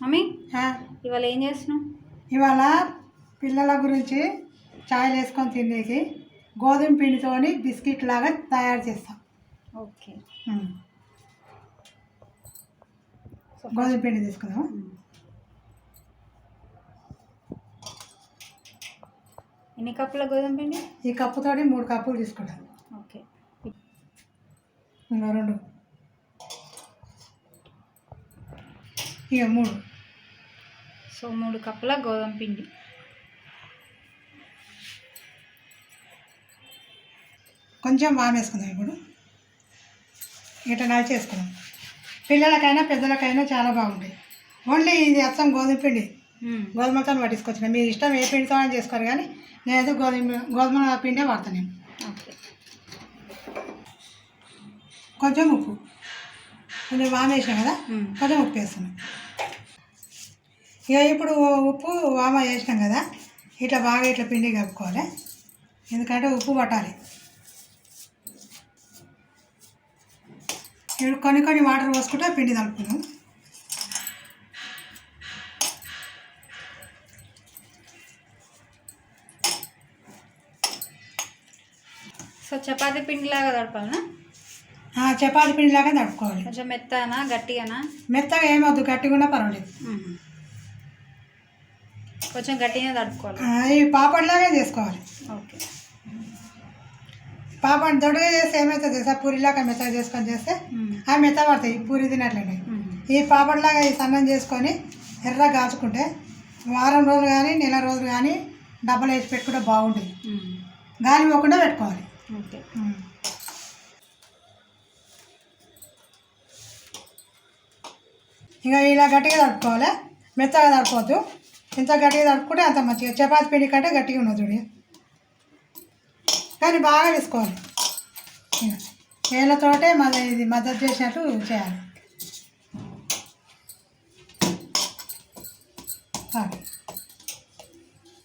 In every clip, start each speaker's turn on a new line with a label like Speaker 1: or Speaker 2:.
Speaker 1: Mummy ఇవాళ ఏం చేస్తున్నావు?
Speaker 2: ఇవాళ పిల్లల గురించి చాయ్ వేసుకొని తినేకి గోధుమ పిండితోని బిస్కెట్ లాగా తయారు చేస్తాం.
Speaker 1: ఓకే.
Speaker 2: గోధుమ పిండి తీసుకుందాం
Speaker 1: ఎన్ని కప్పుల గోధుమ పిండి?
Speaker 2: ఈ కప్పుతోటి మూడు కప్పులు తీసుకుంటాం
Speaker 1: ఓకే.
Speaker 2: ఇంకా రెండు. ఇక మూడు.
Speaker 1: సో మూడు కప్పుల గోధుమ పిండి.
Speaker 2: కొంచెం బాగా వేసుకుందాం ఇప్పుడు. ఇట్లా నలిచి వేసుకుందాం పిల్లలకైనా పెద్దలకైనా చాలా బాగుంటాయి. ఓన్లీ ఇది అచ్చం గోధుమ పిండి. గోధుమతో పట్టించుకొచ్చిన. మీరు ఇష్టం ఏ పిండితో అని చేసుకోరు కానీ నేను గోధుమ గోధుమ పిండే వాడతాను నేను. కొంచెం ఉప్పు. కొంచెం వామ వేసాం కదా. కొంచెం ఉప్పు వేస్తున్నాం ఇక ఇప్పుడు ఉప్పు వామ వేసినాం కదా? ఇట్లా బాగా ఇట్లా పిండి కలుపుకోవాలి. ఎందుకంటే ఉప్పు పట్టాలి. ఇప్పుడు కొన్ని కొన్ని వాటర్ పోసుకుంటే పిండి కలుపుకున్నాం
Speaker 1: సో చపాతీ పిండిలాగా తడపాలనా
Speaker 2: చపాతీ పిండిలాగా తడుపుకోవాలి.
Speaker 1: కొంచెం మెత్తనా గట్టిగానా?
Speaker 2: మెత్తగా ఏమొద్దు గట్టిగా ఉన్నా పర్వాలేదు.
Speaker 1: కొంచెం గట్టిగా తడుపుకోవాలి.
Speaker 2: ఆ, ఈ పాపడ్లాగా చేసుకోవాలి.
Speaker 1: ఓకే.
Speaker 2: పాపడ్ దొడ్డుగా చేస్తే ఏమవుతుంది తెలుసా? పూరిలాగా మెత్తగా చేసుకొని చేస్తే. అవి మెత్త పడతాయి పూరి తినట్లేదు
Speaker 1: మ్మ్.
Speaker 2: ఈ పాపడ్లాగా ఈ సన్నం చేసుకొని ఎర్రగా కాల్చుకుంటే వారం రోజులు కానీ నెల రోజులు కానీ డబ్బలు వేసి పెట్టుకుంటే బాగుంటుంది. గాలి పోకుండా పెట్టుకోవాలి.
Speaker 1: ఓకే.
Speaker 2: ఇంకా ఇలా గట్టిగా తడుపుకోవాలి. మెత్తగా తడుపుకోవద్దు. ఎంత గట్టిగా తడుపుకుంటే అంత మంచిగా చపాతి పిండి కంటే గట్టిగా ఉన్నది చూడు. కానీ బాగా వేసుకోవాలి. ఇక వేళ్ళతోటే మళ్ళీ ఇది మద్దతు చేసినట్టు చేయాలి.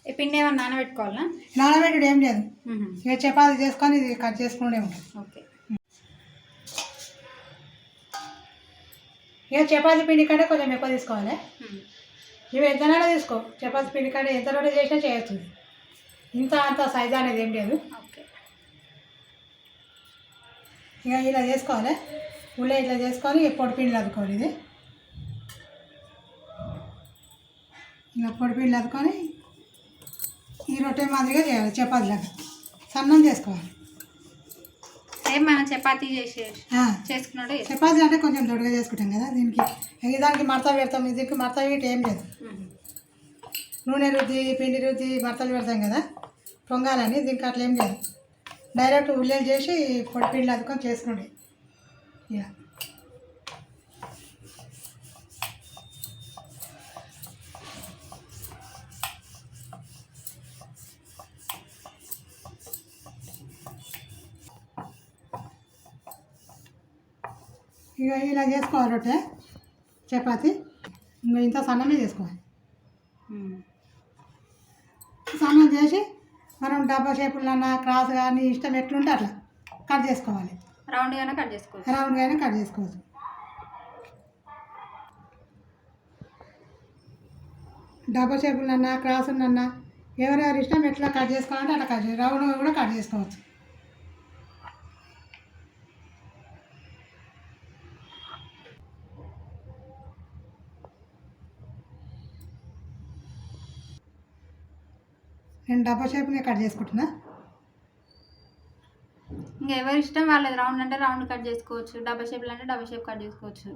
Speaker 1: ఈ పిండి ఏమన్నా నానబెట్టుకోవాలనా?
Speaker 2: నానబెట్టుడు ఏం లేదు. ఇక చపాతి చేసుకొని ఇది కట్ చేసుకుంటే ఉంటుంది
Speaker 1: ఓకే.
Speaker 2: ఇక చపాతి పిండి కంటే కొంచెం ఎక్కువ తీసుకోవాలి. ఇవి ఎంతనైనా తీసుకో? చపాతి పిండి కంటే ఎంత రోడ్డు చేసినా చేయొచ్చు. ఇంత అంత సైజు అనేది ఏం లేదు. ఇక ఇలా చేసుకోవాలి. ఉల్లి ఇట్లా చేసుకొని పొడి పిండిలు అద్దుకోవాలి ఇది. ఇలా పొడి పిండిలు అద్దుకొని ఈ రొట్టె మాదిరిగా చేయాలి చపాతి లాగా. సన్నం చేసుకోవాలి.
Speaker 1: మనం చపాతీ చేసి
Speaker 2: అంటే కొంచెం దొడ్డుగా చేసుకుంటాం కదా దీనికి దానికి మడత పెడతాం దీనికి మడత పెట్టి ఏం లేదు. నూనె రుద్ది పిండి రుద్ది మడతలు పెడతాం కదా పొంగాలని దీనికి అట్లా ఏం లేదు. డైరెక్ట్ ఉల్లేలు చేసి పొడి పిండి అదుకొని చేసుకోండి ఇలా ఇక ఇలా చేసుకోవాలి రొట్టె చపాతి. ఇంకా ఇంత సన్నమే చేసుకోవాలి. సన్నం చేసి మనం డబ్బా షేపులన్నా క్రాస్ కానీ ఇష్టం ఎట్లుంటే అట్లా కట్ చేసుకోవాలి.
Speaker 1: రౌండ్గానే కట్ చేసుకోవచ్చు.
Speaker 2: రౌండ్గా అయినా కట్ చేసుకోవచ్చు. డబ్బా షేపులన్నా క్రాస్ ఉన్నన్నా ఎవరెవరి ఇష్టం ఎట్లా కట్ చేసుకోవాలంటే అట్లా కట్ రౌండ్గా కూడా కట్ చేసుకోవచ్చు. నేను డబ్బా షేపునే కట్ చేసుకుంటున్నా.
Speaker 1: ఇంకా ఎవరి ఇష్టం వాళ్ళది? రౌండ్ అంటే రౌండ్ కట్ చేసుకోవచ్చు. డబల్ షేప్లు అంటే డబల్ షేప్ కట్ చేసుకోవచ్చు.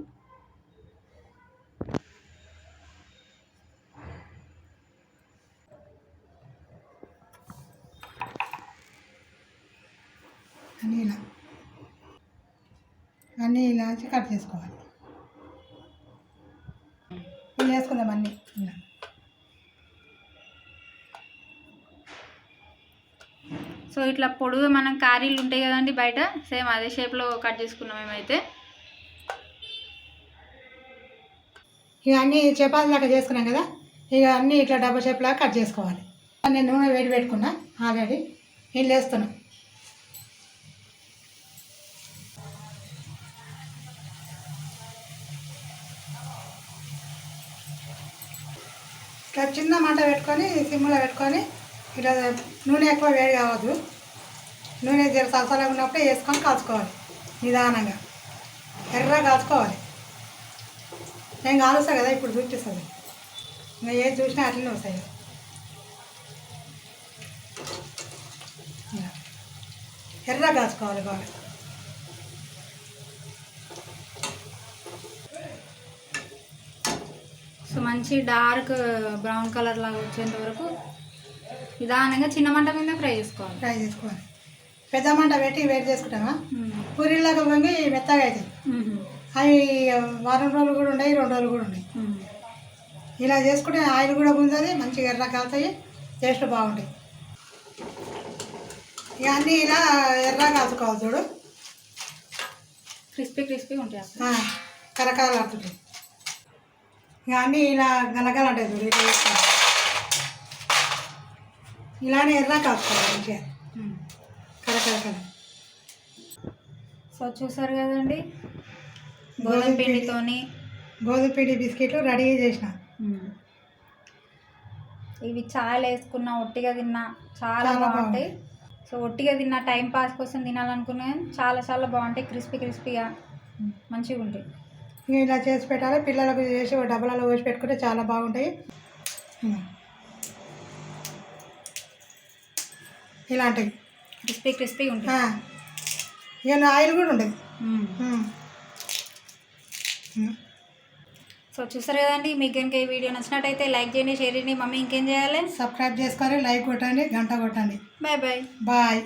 Speaker 2: అన్నీ ఇలా అన్నీ ఇలా కట్ చేసుకోవాలి. వేసుకుందాం అన్నీ. ఇలా.
Speaker 1: సో ఇట్లా పొడుగు మనం కారీలు ఉంటాయి కదండి బయట సేమ్ అదే షేప్లో కట్ చేసుకున్నాం మేమైతే.
Speaker 2: ఇక అన్నీ చపాతీ లాగా చేసుకున్నాం కదా ఇక అన్నీ ఇట్లా డబ్బా షేప్ లాగా కట్ చేసుకోవాలి. నేను నూనె వేడి పెట్టుకున్నా ఆల్రెడీ నేను వేస్తున్నా ఇట్లా చిన్న మంట పెట్టుకొని సిమ్లో పెట్టుకొని ఇట్లా నూనె ఎక్కువ వేడి కావద్దు. నూనె జర సలసలాగా ఉన్నప్పుడే వేసుకొని కాల్చుకోవాలి నిదానంగా. ఎర్రగా కాల్చుకోవాలి. నేను కాలుస్తా కదా ఇప్పుడు చూపిస్తుంది. ఇంకా ఏది చూసినా అట్లనే వస్తాయి. ఎర్ర ఎర్రగా కాల్చుకోవాలి బాగా.
Speaker 1: సో మంచి డార్క్ బ్రౌన్ కలర్ లాగా వచ్చేంత వరకు నిదానంగా చిన్న మంట మీద ఫ్రై చేసుకోవాలి.
Speaker 2: ఫ్రై చేసుకోవాలి. పెద్ద మంట పెట్టి వేడి చేసుకుంటామా. పూరీలాగా వంగి మెత్తగా అవుతాయి.
Speaker 1: మ్మ్.
Speaker 2: అవి వారం రోజులు కూడా ఉన్నాయి రెండు రోజులు కూడా ఉన్నాయి. ఇలా చేసుకుంటే ఆయిల్ కూడా గుంజది మంచిగా ఎర్ర కాలుతాయి టేస్ట్ బాగుంటాయి. ఇక అన్నీ ఇలా ఎర్ర కాల్చుకోవాలి చూడు.
Speaker 1: క్రిస్పీ క్రిస్పీ ఉంటాయి అసలు
Speaker 2: ఆ, కరకరలాడుతుంటాయి. ఇక అన్నీ ఇలా గలగలంటాయి చూడు ఇలా. ఇలానే ఎర్ర కాల్చుకోవాలి మంచిగా.
Speaker 1: మ్మ్.
Speaker 2: కరకరకర
Speaker 1: సో చూసారు కదండి? గోధుమ పిండితోని
Speaker 2: గోధుమ పిండి బిస్కెట్లు రెడీ చేసిన.
Speaker 1: ఇవి చాయలు వేసుకున్న ఒట్టిగా తిన్నా చాలా
Speaker 2: చాలా
Speaker 1: బాగుంటాయి. సో ఒట్టిగా తిన్న టైం పాస్ కోసం తినాలనుకున్నా కానీ చాలా చాలా బాగుంటాయి. క్రిస్పీ క్రిస్పీగా మంచిగా ఉంటాయి.
Speaker 2: ఇలా చేసి పెట్టాలి. పిల్లలకు చేసి డబ్బాలలో పోసి పెట్టుకుంటే చాలా బాగుంటాయి. ఇలాంటివి.
Speaker 1: క్రిస్పీ క్రిస్పీ ఉంటాయి.
Speaker 2: ఇక ఆయిల్ కూడా ఉండదు.
Speaker 1: సో చూసారు కదండి మీకు కనుక ఈ వీడియో నచ్చినట్టయితే లైక్ చేయండి షేర్ చేయండి. మమ్మీ ఇంకేం చేయాలి?
Speaker 2: సబ్స్క్రైబ్ చేసుకొని లైక్ కొట్టండి గంట కొట్టండి.
Speaker 1: Bye bye.
Speaker 2: బాయ్.